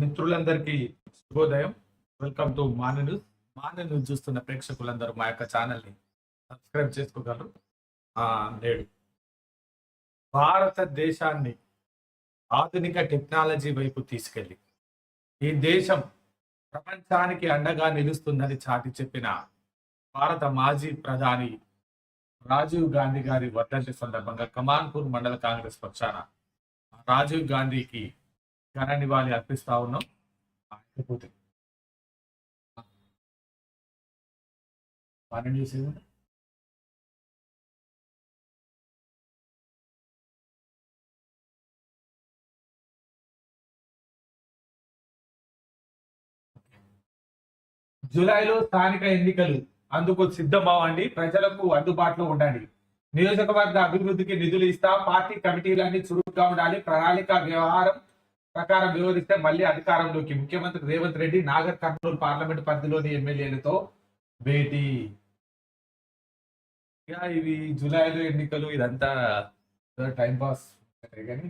మిత్రులందరికీ శుభోదయం. Welcome to Mana news Mana news చూస్తున్న ప్రేక్షకులందరూ మా యొక్క ఛానల్ని సబ్స్క్రైబ్ చేసుకోగలరు. నేడు భారతదేశాన్ని ఆధునిక టెక్నాలజీ వైపు తీసుకెళ్ళి ఈ దేశం ప్రపంచానికి అండగా నిలుస్తుందని చాటి చెప్పిన భారత మాజీ ప్రధాని రాజీవ్ గాంధీ గారి వర్ధంతి సందర్భంగా కమాన్పూర్ మండల కాంగ్రెస్ పక్షాన రాజీవ్ గాంధీకి ఘన నివాళి అర్పిస్తా ఉన్నాం. అయిపోతే పన్నెండు చేసేది? జూలైలో స్థానిక ఎన్నికలు. అందుకు సిద్ధమవ్వండి. ప్రజలకు అందుబాటులో ఉండండి. నియోజకవర్గ అభివృద్ధికి నిధులు ఇస్తా. పార్టీ కమిటీలన్నీ చురుగ్గా ఉండాలి. ప్రణాళిక వ్యవహారం ప్రకారం వివరిస్తే మళ్ళీ అధికారంలోకి ముఖ్యమంత్రి రేవంత్ రెడ్డి నాగర్ కర్నూలు పార్లమెంట్ పరిధిలోని ఎమ్మెల్యేలతో భేటీ. ఇక ఇవి జూలైలో ఎన్నికలు ఇదంతా టైం పాస్ కానీ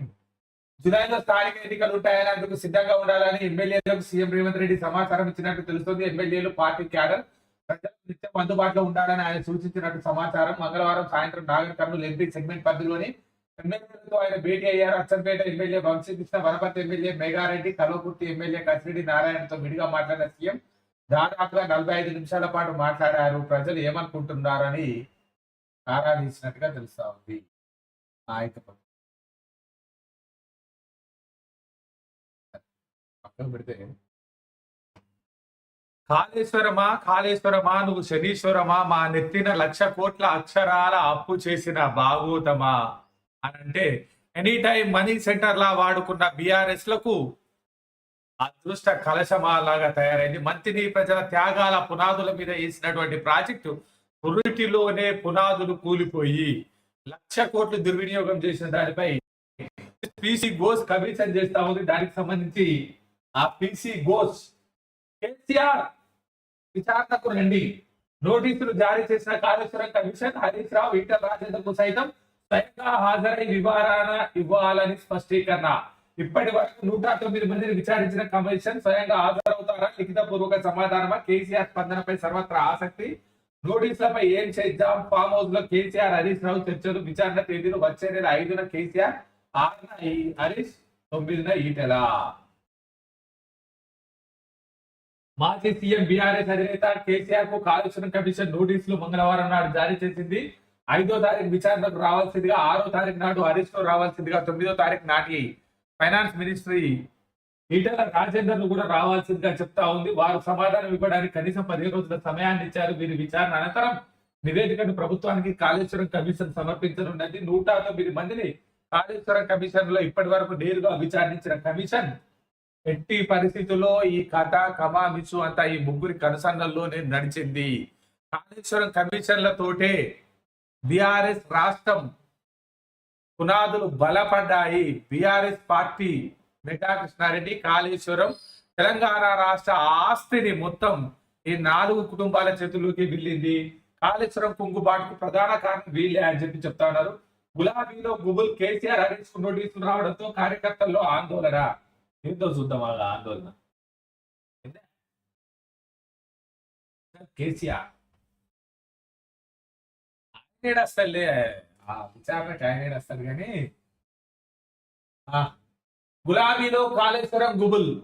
జూలైలో స్థానిక ఎన్నికలు ఉంటాయని అందుకు సిద్ధంగా ఉండాలని ఎమ్మెల్యేలకు సీఎం రేవంత్ రెడ్డి సమాచారం ఇచ్చినట్టు తెలుస్తుంది. ఎమ్మెల్యేలు పార్టీ క్యాడర్ ప్రజలకు నిత్యం అందుబాటులో ఉండాలని ఆయన సూచించినట్టు సమాచారం. మంగళవారం సాయంత్రం నాగర్ కర్నూలు ఎంపీ సెగ్మెంట్ పరిధిలోని ఎమ్మెల్యేలతో ఆయన భేటీ అయ్యారు. Achampet MLA Vamshikrishna Wanaparthy MLA Megha Reddy Kalwakurthy MLA Kasireddy నారాయణతో విడిగా మాట్లాడిన సీఎం దాదాపుగా నలభై ఐదు నిమిషాల పాటు మాట్లాడారు. ప్రజలు ఏమనుకుంటున్నారని ఆరాధించినట్టుగా తెలుస్తా ఉంది. పక్కన పెడితే కాళేశ్వరమా కాళేశ్వరమా నువ్వు శనీశ్వరమా మా నెత్తిన లక్ష కోట్ల అక్షరాల అప్పు చేసిన భాగోతమా? అంటే ఎనీ టైం మనీ సెంటర్ లా వాడుకున్న బిఆర్ఎస్లకు అదృష్ట కలశమాలాగా తయారైంది. మంత్రిని ప్రజల త్యాగాల పునాదుల మీద వేసినటువంటి ప్రాజెక్టు పురిటిలోనే పునాదులు కూలిపోయి లక్ష కోట్లు దుర్వినియోగం చేసిన దానిపై పిసి గోస్ కమిషన్ చేస్తా ఉంది. దానికి సంబంధించి ఆ పిసి గోస్ కేసీఆర్ విచారణకు రండి. నోటీసులు జారీ చేసిన కాళేశ్వరం కమిషన్ హరీష్ రావు ఈటల రాజేంద్రకు సైతం స్వయంగా హాజరై వివరణ ఇవ్వాలని స్పష్టీకరణ. ఇప్పటి వరకు నూట తొమ్మిది మందిని విచారించిన కమిషన్ స్వయంగా హాజరవుతారా? లిఖిత పూర్వక సమాధానమా? కేసీఆర్ స్పందనపై సర్వత్రా ఆసక్తి? నోటీసులపై ఏం చేద్దాం? ఫామ్ హౌస్లో కేసీఆర్ హరీష్ రావు చర్చలు విచారణ తేదీలు వచ్చే నెల ఐదున కేసీఆర్ ఆరున హరీష్ తొమ్మిదిన ఈటెల మాజీ సీఎం బీఆర్ఎస్ అధినేత కేసీఆర్కు కాళేశ్వరం కమిషన్ నోటీసులు మంగళవారం నాడు జారీ చేసింది. ఐదో తారీఖు విచారణకు రావాల్సిందిగా ఆరో తారీఖు నాడు హరీష్ రావాల్సిందిగా తొమ్మిదో తారీఖు నాటి ఫైనాన్స్ మినిస్ట్రీ ఈటల రాజేందర్ను కూడా రావాల్సిందిగా చెప్తా ఉంది. వారు సమాధానం ఇవ్వడానికి కనీసం పదిహేను రోజుల సమయాన్ని ఇచ్చారు. వీరి విచారణ అనంతరం నివేదికను ప్రభుత్వానికి కాళేశ్వరం కమిషన్ సమర్పించనున్నది నూట తొమ్మిది మందిని కాళేశ్వరం కమిషన్లో ఇప్పటి వరకు నేరుగా విచారించిన కమిషన్ ఎట్టి పరిస్థితుల్లో ఈ కథ కమామిచు అంతా ఈ ముగ్గురి కనుసన్నల్లోనే నడిచింది. కాళేశ్వరం కమిషన్లతోటే బీఆర్ఎస్ రాష్ట్రం పునాదులు బలపడ్డాయి. BRS party mega Krishna Reddy Kaleshwaram Telangana రాష్ట్ర ఆస్తిని మొత్తం ఈ నాలుగు కుటుంబాల చేతుల్లోకి వెళ్ళింది. కాళేశ్వరం కుంగుబాటుకు ప్రధాన కారణం వీళ్ళే అని చెప్పి చెప్తా ఉన్నారు. గులాబీలో గుబుల్ కేసీఆర్ హరీష్కు నోటీసులు రావడంతో కార్యకర్తల్లో ఆందోళన. ఏందో చూద్దాం వాళ్ళ ఆందోళన. కేసీఆర్. వస్తాడులే ఆ విచారణకు ఆయన వస్తాడు కానీ. గులాబీలో కాళేశ్వరం గుబుల్.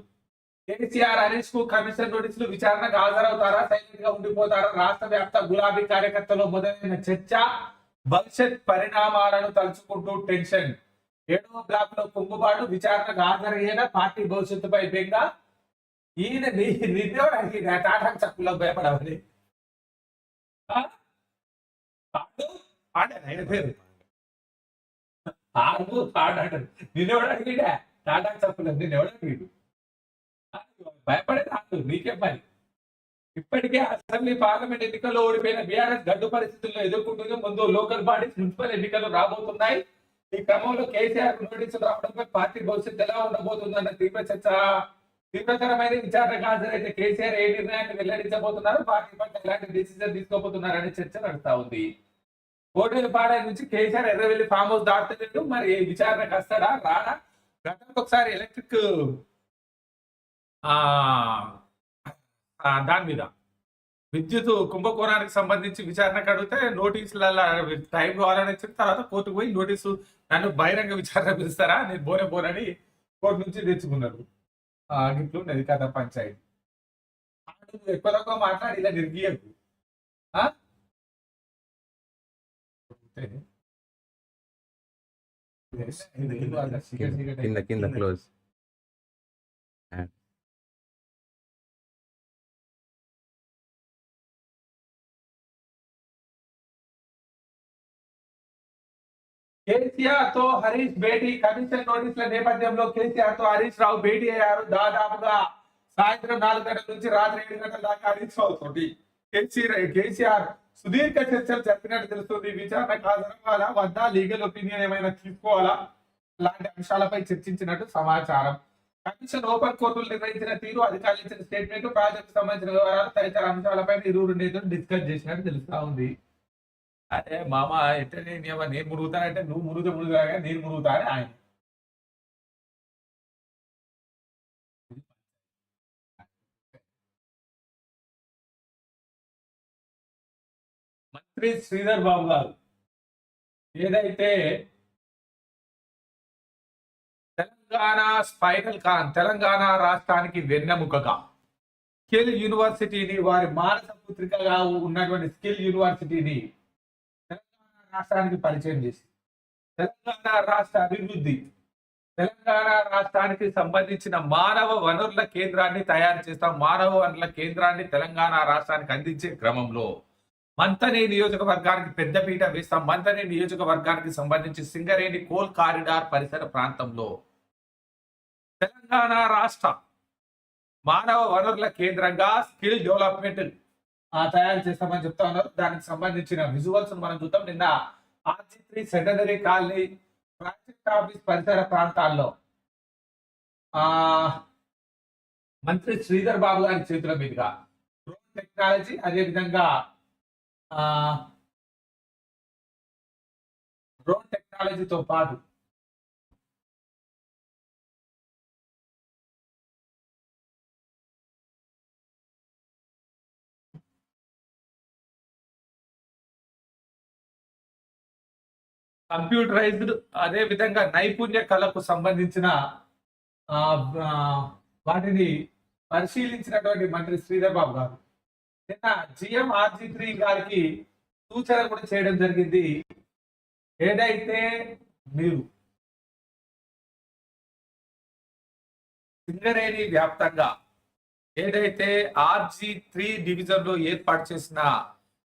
కేసీఆర్ హరీష్కు కమిషన్ నోటీసులు విచారణకు హాజరవుతారా? సైలెంట్గా ఉండిపోతారా? రాష్ట్ర వ్యాప్త గులాబీ కార్యకర్తలు మొదలైన చర్చ భవిష్యత్ పరిణామాలను తలుచుకుంటూ టెన్షన్. ఏడవ బ్లాక్లో కుంగుబాటు విచారణకు హాజరయ్యేనా పార్టీ భవిష్యత్తుపై బెంగా. ఈయన నిద్రవాడు టాటాకు చక్కులో భయపడవని. పాడాను ఆయన పేరు. ఆడు పాడాడు నిన్నెవడు అడిగిడా? టాటాకు చెప్పలేదు. నిన్నెవడు అడిగిడు? భయపడే ఆడు నీకే పని. ఇప్పటికే అసెంబ్లీ పార్లమెంట్ ఎన్నికల్లో ఓడిపోయిన బీఆర్ఎస్ గడ్డు పరిస్థితుల్లో ఎదుర్కొంటుంది ముందు లోకల్ బాడీస్ మున్సిపల్ ఎన్నికలు రాబోతున్నాయి. ఈ క్రమంలో కేసీఆర్ నోటీసులు రావడంపై పార్టీ భవిష్యత్తు ఎలా ఉండబోతుందన్న తీవ్ర చర్చ తీవ్రతరమైన విచారణకు హాజరైతే కేసీఆర్ ఏ నిర్ణయాన్ని వెల్లడించబోతున్నారు? పార్టీ పట్ల ఎలాంటి డిసిజన్ తీసుకోబోతున్నారనే చర్చ నడుస్తా ఉంది. ఓటేలు పాడే నుంచి కేసీఆర్ ఎర్రవెల్లి ఫామ్ హౌస్ దాటుతున్నాడు మరి విచారణకు వస్తాడా? రాడా? గతంలో ఒకసారి ఎలక్ట్రిక్ ఆ, దాని మీద విద్యుత్ కుంభకోణానికి సంబంధించి విచారణకు అడిగితే నోటీసులలో టైం కావాలని చెప్పిన తర్వాత కోర్టుకు పోయి నోటీసు నన్ను బహిరంగ విచారణ పిలుస్తారా? నేను బోనే బోనని కోర్టు నుంచి తెచ్చుకున్నారు. గిట్లు ఉన్నది కథ పంచాయతీ. ఎక్కువ మాట్లాడి ఇలా నిర్గీయకు. ఆ? కింద కింద క్లోజ్ కేసీఆర్తో హరీష్ భేటీ కమిషన్ నోటీసుల నేపథ్యంలో కేసీఆర్తో హరీష్ రావు భేటీ అయ్యారు దాదాపుగా సాయంత్రం నాలుగు గంటల నుంచి రాత్రి ఏడు గంటల దాకా హరీష్ రావు తోటి కేసీఆర్ కేసీఆర్ సుదీర్ఘ చర్చలు జరిపినట్టు తెలుస్తుంది. విచారణకు హాజరవ్వాలా వద్దా లీగల్ ఒపీనియన్ ఏమైనా తీసుకోవాలా? లాంటి అంశాలపై చర్చించినట్టు సమాచారం. కమిషన్ ఓపెన్ కోర్టులు నిర్వహించిన తీరు అధికారులు ఇచ్చిన స్టేట్మెంట్ ప్రాజెక్ట్ సంబంధించిన వివరాలు తదితర అంశాలపై ఇరువురు నేతలు డిస్కస్ చేసినట్టు తెలుస్తా ఉంది. అదే మామ ఎట్లా నేను నేను మురుగుతానంటే నువ్వు మురుగుతా మురుగుతాగా నేను మురుగుతా అని ఆయన మంత్రి శ్రీధర్ బాబు గారు ఏదైతే తెలంగాణ స్పైనల్ కాన్ తెలంగాణ రాష్ట్రానికి వెన్నెముకగా స్కిల్ యూనివర్సిటీని వారి మానస పుత్రికగా ఉన్నటువంటి స్కిల్ యూనివర్సిటీని తెలంగాణ రాష్ట్రానికి పరిచయం చేసి తెలంగాణ రాష్ట్ర అభివృద్ధి తెలంగాణ రాష్ట్రానికి సంబంధించిన మానవ వనరుల కేంద్రాన్ని తయారు చేస్తాం. మానవ వనరుల కేంద్రాన్ని తెలంగాణ రాష్ట్రానికి అందించే క్రమంలో మంతని నియోజకవర్గానికి పెద్దపీట వేస్తాం. మంతని నియోజకవర్గానికి సంబంధించి సింగరేణి కోల్ కారిడార్ పరిసర ప్రాంతంలో తెలంగాణ రాష్ట్ర మానవ వనరుల కేంద్రంగా స్కిల్ డెవలప్మెంట్ తయారు చేస్తామని చెప్తా ఉన్నారు. దానికి సంబంధించిన విజువల్స్ మనం చూద్దాం. నిన్న RG secondary colony project office పరిసర ప్రాంతాల్లో ఆ మంత్రి శ్రీధర్ బాబు గారి చేతుల మీదుగా డ్రోన్ టెక్నాలజీ అదే విధంగా డ్రోన్ టెక్నాలజీతో పాటు కంప్యూటరైజ్డ్ అదే విధంగా నైపుణ్య కళకు సంబంధించిన ఆ, వాటిని పరిశీలించినటువంటి మంత్రి శ్రీధర్ బాబు గారు. నిన్న జిఎం ఆర్జీ త్రీ గారికి సూచన కూడా చేయడం జరిగింది. ఏదైతే మీరు సింగరేణి వ్యాప్తంగా ఏదైతే ఆర్జీ త్రీ డివిజన్లో ఏర్పాటు చేసిన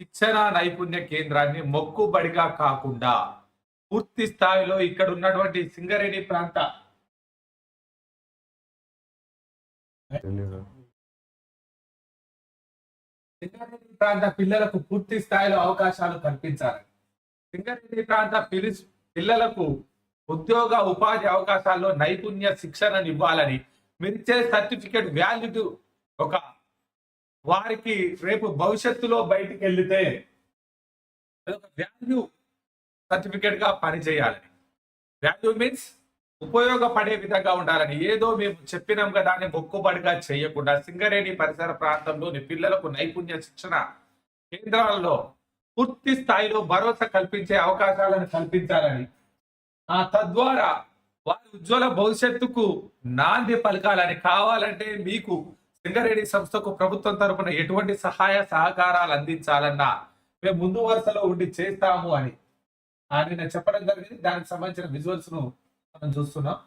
శిక్షణ నైపుణ్య కేంద్రాన్ని మొక్కుబడిగా కాకుండా పూర్తి స్థాయిలో ఇక్కడ ఉన్నటువంటి సింగరేణి ప్రాంత సింగారెడ్డి ప్రాంత పిల్లలకు పూర్తి స్థాయిలో అవకాశాలు కల్పించాలి సింగారెడ్డి ప్రాంత పిలి- పిల్లలకు ఉద్యోగ ఉపాధి అవకాశాల్లో నైపుణ్య శిక్షణను ఇవ్వాలని మీరిచ్చే సర్టిఫికేట్ వ్యాలిడ్ ఒక వారికి రేపు భవిష్యత్తులో బయటికి వెళ్తే వాల్యూ సర్టిఫికేట్గా పనిచేయాలని. వాల్యూ మీన్స్ ఉపయోగపడే విధంగా ఉండాలని. ఏదో మేము చెప్పినాం కదా అని మొక్కుబడిగా చేయకుండా సింగరేణి పరిసర ప్రాంతంలోని పిల్లలకు నైపుణ్య శిక్షణ కేంద్రాలలో పూర్తి స్థాయిలో భరోసా కల్పించే అవకాశాలను కల్పించాలని. ఆ తద్వారా వారి ఉజ్వల భవిష్యత్తుకు నాంది పలకాలని. కావాలంటే మీకు సింగరేణి సంస్థకు ప్రభుత్వం తరపున ఎటువంటి సహాయ సహకారాలు అందించాలన్నా మేము ముందు వరుసలో ఉండి చేస్తాము అని. ఆయన నేను చెప్పడం జరిగింది. దానికి సంబంధించిన విజువల్స్ను మనం చూస్తున్నాం.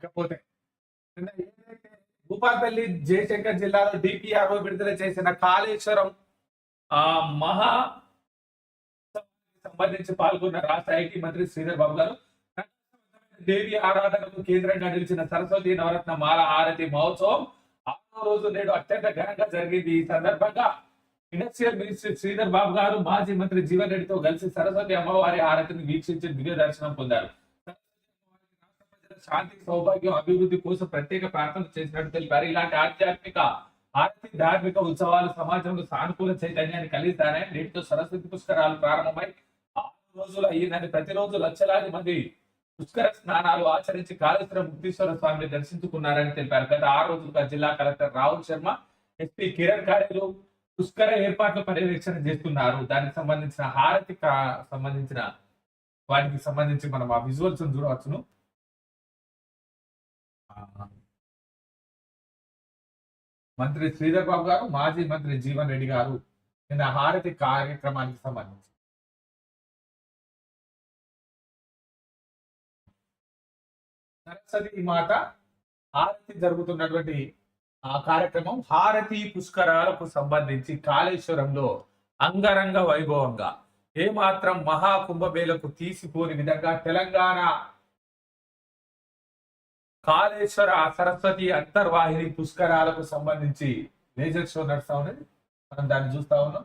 ఇకపోతే ఏదైతే భూపాలపల్లి జయశంకర్ జిల్లాలో డిపిఆర్ఓ విడుదల చేసిన కాళేశ్వరం ఆ మహా సంబంధించి పాల్గొన్న రాష్ట్ర ఐటీ మంత్రి శ్రీధర్ బాబు గారు దేవి ఆరాధనకు కేంద్రంగా నిలిచిన సరస్వతి నవరత్న మాల హారతి మహోత్సవం ఆరో రోజు నేడు అత్యంత ఘనంగా జరిగింది. ఈ సందర్భంగా ఇండస్ట్రియల్ మినిస్టర్ శ్రీధర్ బాబు గారు మాజీ మంత్రి జీవన్ రెడ్డితో కలిసి సరస్వతి అమ్మవారి హారతిని వీక్షించి దివ్య దర్శనం పొందారు. శాంతి సౌభాగ్యం అభివృద్ధి కోసం ప్రత్యేక ప్రార్థన చేసినట్టు తెలిపారు. ఇలాంటి ఆధ్యాత్మిక ఆర్థిక ధార్మిక ఉత్సవాలు సమాజంలో సానుకూల చైతన్యాన్ని కలిగిస్తారని నేటితో సరస్వతి పుష్కరాలు ప్రారంభమై ఆరు రోజులు అయ్యిందని ప్రతిరోజు లక్షలాది మంది పుష్కర స్నానాలు ఆచరించి కాళేశ్వర ముక్తీశ్వర స్వామిని దర్శించుకున్నారని తెలిపారు. గత ఆరు రోజులుగా జిల్లా కలెక్టర్ రాహుల్ శర్మ ఎస్పీ కిరణ్ ఖాళీలు పుష్కర ఏర్పాట్ల పర్యవేక్షణ చేస్తున్నారు. దానికి సంబంధించిన హారతి సంబంధించిన వాటికి సంబంధించి మనం ఆ విజువల్స్ చూడవచ్చును. మంత్రి శ్రీధర్ బాబు గారు మాజీ మంత్రి జీవన్ రెడ్డి గారు నిన్న హారతి కార్యక్రమానికి సంబంధించి. సరస్వతి మాత హారతి జరుగుతున్నటువంటి కార్యక్రమం హారతి పుష్కరాలకు సంబంధించి కాళేశ్వరంలో అంగరంగ వైభవంగా ఏమాత్రం మహాకుంభమేళకు తీసిపోని విధంగా తెలంగాణ కాళేశ్వర సరస్వతి అంతర్వాహిని పుష్కరాలకు సంబంధించి లేజర్ షో నడుస్తా ఉన్నది. మనం దాన్ని చూస్తా ఉన్నాం.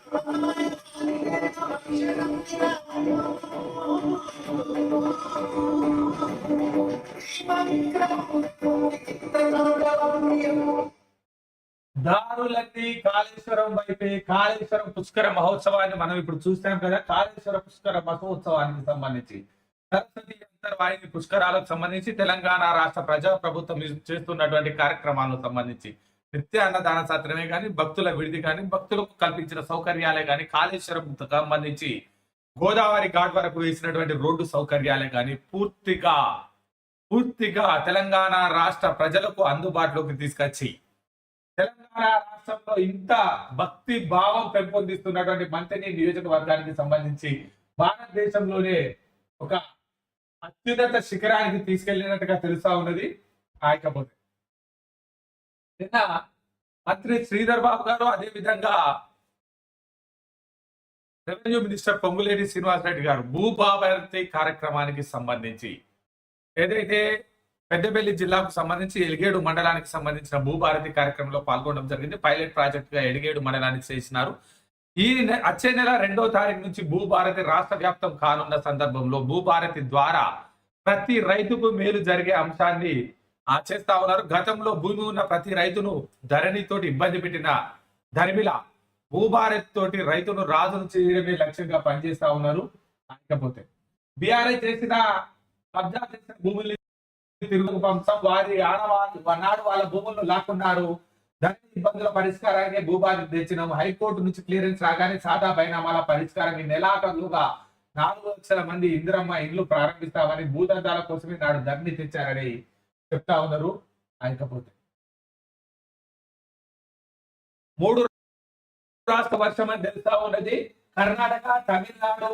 దారులన్నీ కాళేశ్వరం వైపే కాళేశ్వరం పుష్కర మహోత్సవాన్ని మనం ఇప్పుడు చూస్తాం కదా. కాళేశ్వర పుష్కర మహోత్సవానికి సంబంధించి సరస్వతి అంతర్వాహిని పుష్కరాలకు సంబంధించి తెలంగాణ రాష్ట్ర ప్రజా ప్రభుత్వం చేస్తున్నటువంటి కార్యక్రమాలకు సంబంధించి నిత్య అన్నదాన సత్రమే కానీ భక్తుల విడిది కానీ భక్తులకు కల్పించిన సౌకర్యాలే కానీ కాళేశ్వరం సంబంధించి గోదావరి ఘాట్ వరకు వేసినటువంటి రోడ్డు సౌకర్యాలే కానీ పూర్తిగా పూర్తిగా తెలంగాణ రాష్ట్ర ప్రజలకు అందుబాటులోకి తీసుకొచ్చి తెలంగాణ రాష్ట్రంలో ఇంత భక్తి భావం పెంపొందిస్తున్నటువంటి మంత్రిని నియోజకవర్గానికి సంబంధించి భారతదేశంలోనే ఒక అత్యున్నత శిఖరానికి తీసుకెళ్ళినట్టుగా తెలుసా ఉన్నది ఆయకపోతే నిన్న మంత్రి శ్రీధర్ బాబు గారు అదే విధంగా రెవెన్యూ మినిస్టర్ పొంగులేటి శ్రీనివాసరెడ్డి గారు భూభారతి కార్యక్రమానికి సంబంధించి ఏదైతే పెద్దపల్లి జిల్లాకు సంబంధించి ఎలిగేడు మండలానికి సంబంధించిన భూభారతి కార్యక్రమంలో పాల్గొనడం జరిగింది. పైలట్ ప్రాజెక్టుగా ఎలిగేడు మండలానికి చేసినారు. ఈ వచ్చే నెల రెండో తారీఖు నుంచి భూభారతి రాష్ట్ర వ్యాప్తం కానున్న సందర్భంలో భూభారతి ద్వారా ప్రతి రైతుకు మేలు జరిగే అంశాన్ని ఆ చేస్తా ఉన్నారు. గతంలో భూమి ఉన్న ప్రతి రైతును ధరణితోటి ఇబ్బంది పెట్టిన ధర్మిల భూభారతి తోటి రైతును రాజును చేయడమే లక్ష్యంగా పనిచేస్తా ఉన్నారు. కాకపోతే బీఆర్ఐ చేసిన కబ్జా చేసిన భూముల్ని తిరుగు పంపం వారి ఆడవాళ్ళు నాడు వాళ్ళ భూములను లాక్కున్నారు. ధరణి ఇబ్బందుల పరిష్కారానికి భూభారతి తెచ్చినాము. హైకోర్టు నుంచి క్లియరెన్స్ రాగానే సాదా బైనామాల ఈ నెలాఖరులుగా నాలుగు లక్షల మంది ఇందిరమ్మ ఇల్లు ప్రారంభిస్తామని భూదందాల కోసమే నాడు ధరణి తెచ్చారని చెప్తా ఉన్నారు ఆయనకపోతే మూడు రాష్ట్ర వర్షం అని తెలుస్తా ఉన్నది. కర్ణాటక తమిళనాడు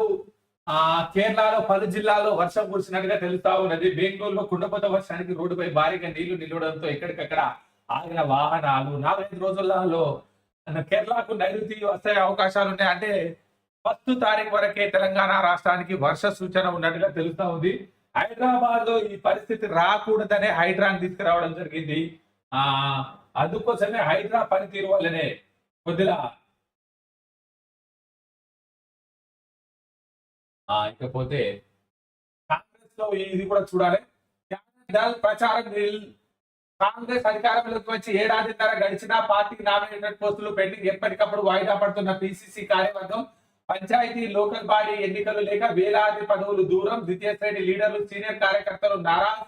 ఆ కేరళలో పలు జిల్లాల్లో వర్షం కురిసినట్టుగా తెలుస్తా ఉన్నది. బెంగళూరులో కుండపోత వర్షానికి రోడ్డుపై భారీగా నీళ్ళు నిలవడంతో ఎక్కడికక్కడ ఆగిన వాహనాలు. నాలుగైదు రోజులలో కేరళకు నైరుతి వస్తే అవకాశాలు ఉన్నాయి. అంటే ఫస్ట్ తారీఖు వరకే తెలంగాణ రాష్ట్రానికి వర్ష సూచన ఉన్నట్టుగా తెలుస్తా ఉంది. హైదరాబాద్లో ఈ పరిస్థితి రాకూడదనే హైడ్రాని తీసుకురావడం జరిగింది. ఆ అందుకోసమే హైడ్రా పనితీరు వల్లనే కొద్దిగా ఇకపోతే కాంగ్రెస్లో ఇది కూడా చూడాలి. కాంగ్రెస్ దళ్ ప్రచారం కాంగ్రెస్ అధికారంలోకి వచ్చి ఏడాదిన్నర గడిచినా పార్టీకి నామినేటెడ్ పోస్టులు పెండింగ్ ఎప్పటికప్పుడు వాయిదా పడుతున్న పిసిసి కార్యవర్గం పంచాయతీ లోకల్ బాడీ ఎన్నికలు లేక వేలాది పదవులు దూరం ద్వితీయ శ్రేణి లీడర్లు సీనియర్ కార్యకర్తలు నారాజ్.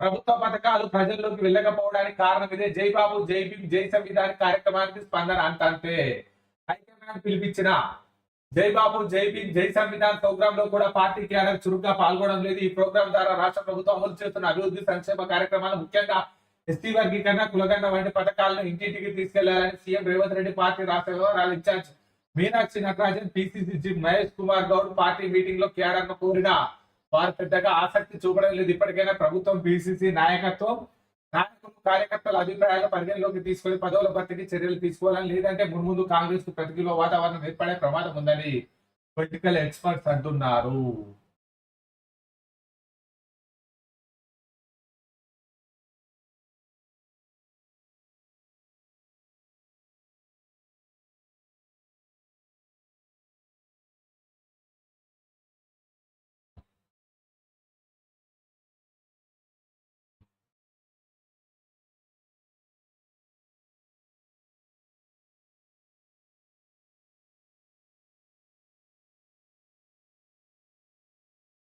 ప్రభుత్వ పథకాలు ప్రజల్లోకి వెళ్ళకపోవడానికి కారణం ఇదే. జై బాబు జై భీమ్ జై సంవిధాన్ కార్యక్రమానికి స్పందన అంత అంతే హైకమాండ్ పిలిపించిన జై బాబు జై భీమ్ జై సంవిధాన్ ప్రోగ్రామ్లో కూడా పార్టీ క్యాడర్ చురుగ్గా పాల్గొనడం లేదు. ఈ ప్రోగ్రామ్ ద్వారా రాష్ట్ర ప్రభుత్వం అమలు చేస్తున్న అభివృద్ధి సంక్షేమ కార్యక్రమాలు ముఖ్యంగా ఎస్టీ వర్గీకరణ కులగండ వంటి పథకాలను ఇంటింటికి తీసుకెళ్ళాలని సీఎం రేవంత్ రెడ్డి పార్టీ రాష్ట్ర వ్యవహారాల incharge Meenakshi Natarajan PCC chief Mahesh Kumar Goud party మీటింగ్లో క్యాడర్ కోరిన వారు పెద్దగా ఆసక్తి చూపడం లేదు. ఇప్పటికైనా ప్రభుత్వం పిసిసి నాయకత్వం నాయకులు కార్యకర్తల అభిప్రాయాలు పరిగణలోకి తీసుకొని పదవుల భర్తీకి చర్యలు తీసుకోవాలని లేదంటే మున్ముందు కాంగ్రెస్కు ప్రతికూల వాతావరణం ఏర్పడే ప్రమాదం ఉందని పొలిటికల్ ఎక్స్పర్ట్స్ అంటున్నారు.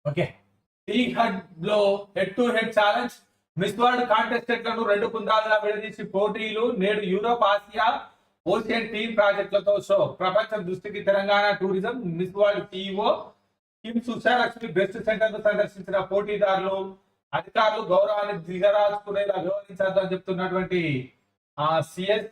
ఓకే. టీ హెడ్లో head to head challenge. Miss World కాంటెస్టెంట్లను రెండు కుందాలుగా విడదీసి పోటీలు. నేడు యూరోప్ ఆసియా ఓసియన్ టీమ్ ప్రాజెక్టులతో షో. ప్రపంచం దృష్టికి తెలంగాణ టూరిజం మిస్ వరల్డ్ టీఓ కిమ్ సుశాలక్ష్మి బెస్ట్ సెంటర్ను సందర్శించిన పోటీదారులు అధికారులు గౌరవాన్ని దిగరాజుకునేలా అని చెప్తున్నటువంటి ఆ సిఎస్.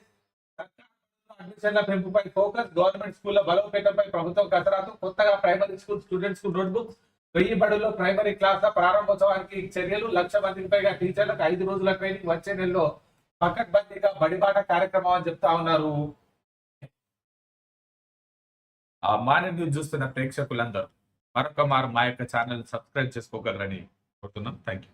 అడ్మిషన్ల పెంపుపై ఫోకస్. గవర్నమెంట్ స్కూళ్ళ బలోపేతంపై ప్రభుత్వం కసరాతో కొత్తగా ప్రైమరీ స్కూల్ స్టూడెంట్స్కు నోట్బుక్స్. వెయ్యి బడుల్లో ప్రైమరీ క్లాస్ ప్రారంభోత్సవానికి చర్యలు లక్ష మందికి పైగా టీచర్లకు ఐదు రోజుల ట్రైనింగ్ వచ్చే నెలలో పకడ్బందీగా బడిబాట కార్యక్రమం అని చెప్తా ఉన్నారు. ఆ మాన్య న్యూస్ చూస్తున్న ప్రేక్షకులందరూ మరొక మారు మా యొక్క ఛానల్ సబ్స్క్రైబ్ చేసుకోగలరని కోరుతున్నాం. Thank you